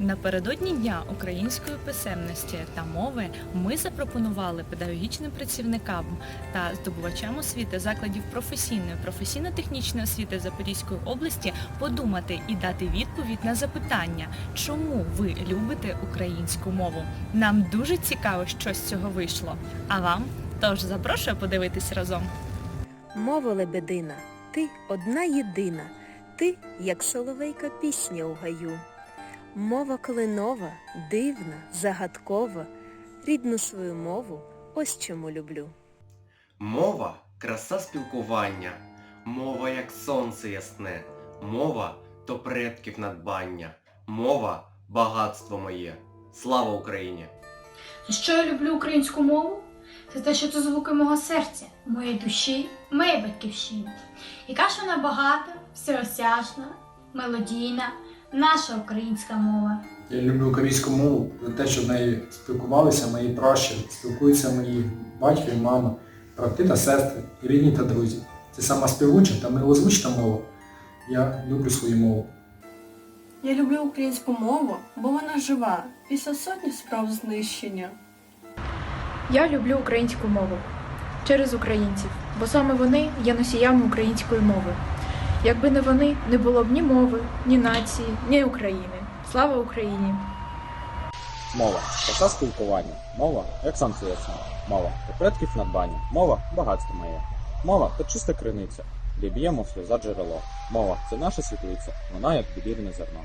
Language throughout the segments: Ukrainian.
Напередодні Дня української писемності та мови ми запропонували педагогічним працівникам та здобувачам освіти закладів професійної професійно-технічної освіти Запорізької області подумати і дати відповідь на запитання, чому ви любите українську мову. Нам дуже цікаво, що з цього вийшло. А вам тож запрошую подивитись разом. Мова лебедина, ти одна єдина, ти, як соловейка пісня у гаю. Мова кленова, дивна, загадкова, рідну свою мову ось чому люблю. Мова краса спілкування, мова як сонце ясне, мова то предків надбання, мова багатство моє. Слава Україні! Що я люблю українську мову? Це те, що це звуки мого серця, моєї душі, моєї батьківщини. Яка ж вона багата, всеосяжна, мелодійна, наша українська мова. Я люблю українську мову за те, що в неї спілкувалися мої пращури, спілкуються мої батько і мама, брати та сестри, і рідні та друзі. Це сама співуча та милозвучна мова. Я люблю свою мову. Я люблю українську мову, бо вона жива після сотні справ знищення. Я люблю українську мову через українців, бо саме вони є носіями української мови. Якби не вони, не було б ні мови, ні нації, ні України. Слава Україні! Мова краса спілкування. Мова як ясне. Мова то предків надбання. Мова багатство моє. Мова то чиста криниця, де б'ємо сльоза джерело. Мова це наша світлиця, вона як підірне зерно.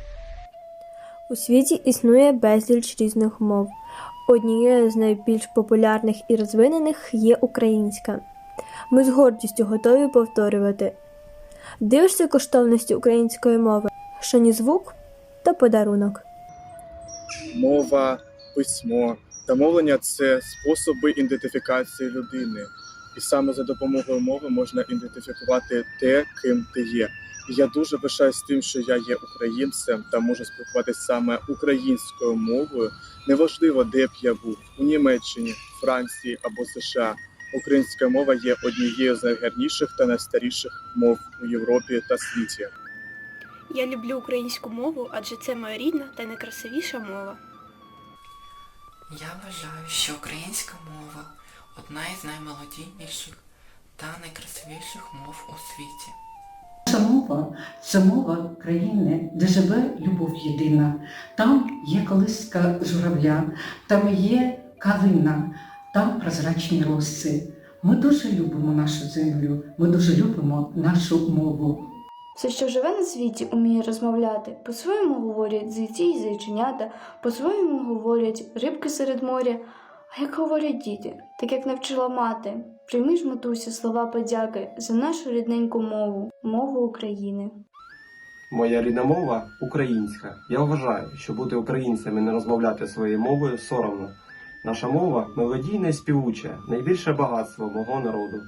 У світі існує безліч різних мов. Однією з найбільш популярних і розвинених є українська. Ми з гордістю готові повторювати. Дивишся коштовності української мови, що ні звук, то подарунок. мова, письмо та мовлення це способи ідентифікації людини. І саме за допомогою мови можна ідентифікувати те, ким ти є. І я дуже пишаюсь тим, що я є українцем та можу спілкуватися саме українською мовою. Неважливо, де б я був у Німеччині, Франції або США. Українська мова є однією з найгарніших та найстаріших мов у Європі та світі. Я люблю українську мову, адже це моя рідна та найкрасивіша мова. Я вважаю, що українська мова одна із наймелодійніших та найкрасивіших мов у світі. Наша мова це мова країни, де живе любов єдина. Там є колиска журавля, там є калина, там прозрачні роси. Ми дуже любимо нашу землю, ми дуже любимо нашу мову. Все, що живе на світі, уміє розмовляти. По-своєму говорять зайці й зайченята, по-своєму говорять рибки серед моря. А як говорять діти, так як навчила мати, прийми ж, матусю, слова подяки за нашу рідненьку мову, мову України. Моя рідна мова українська. Я вважаю, що бути українцем і не розмовляти своєю мовою соромно. Наша мова мелодійна і співуча, найбільше багатство мого народу.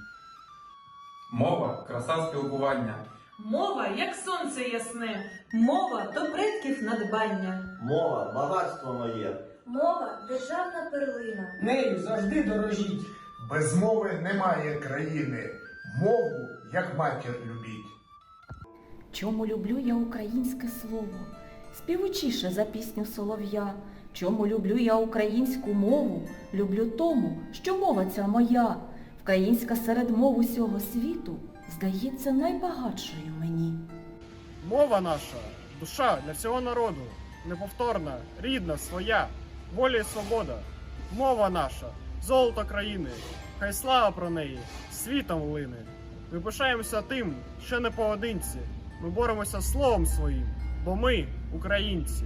Мова краса спілкування. Мова, як сонце ясне, мова то предків надбання. Мова багатство моє. Мова державна перлина. Нею завжди дорожіть. Без мови немає країни. Мову, як матір любіть. Чому люблю я українське слово, співучіше за пісню солов'я. Чому люблю я українську мову, люблю тому, що мова ця моя, українська серед мов усього світу, здається найбагатшою мені. Мова наша, душа для всього народу, неповторна, рідна, своя, воля і свобода. Мова наша, золото країни, хай слава про неї світом лине. Ми пишаємося тим, що не поодинці. Ми боремося словом своїм, бо ми українці.